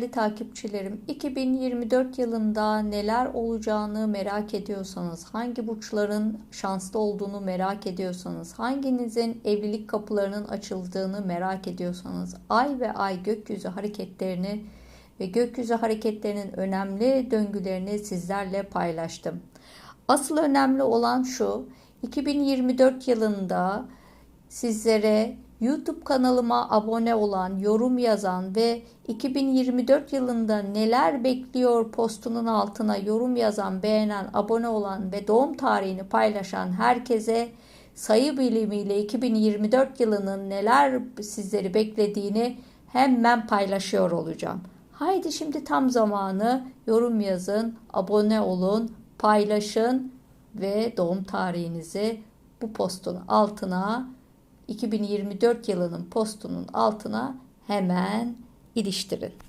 değerli takipçilerim, 2024 yılında neler olacağını merak ediyorsanız, hangi burçların şanslı olduğunu merak ediyorsanız, hanginizin evlilik kapılarının açıldığını merak ediyorsanız, ay ve ay gökyüzü hareketlerini ve gökyüzü hareketlerinin önemli döngülerini sizlerle paylaştım. Asıl önemli olan şu, 2024 yılında sizlere YouTube kanalıma abone olan, yorum yazan ve 2024 yılında neler bekliyor postunun altına yorum yazan, beğenen, abone olan ve doğum tarihini paylaşan herkese sayı bilimiyle 2024 yılının neler sizleri beklediğini hemen paylaşıyor olacağım. Haydi şimdi tam zamanı yorum yazın, abone olun, paylaşın ve doğum tarihinizi bu postun altına 2024 yılının postunun altına hemen iliştirin.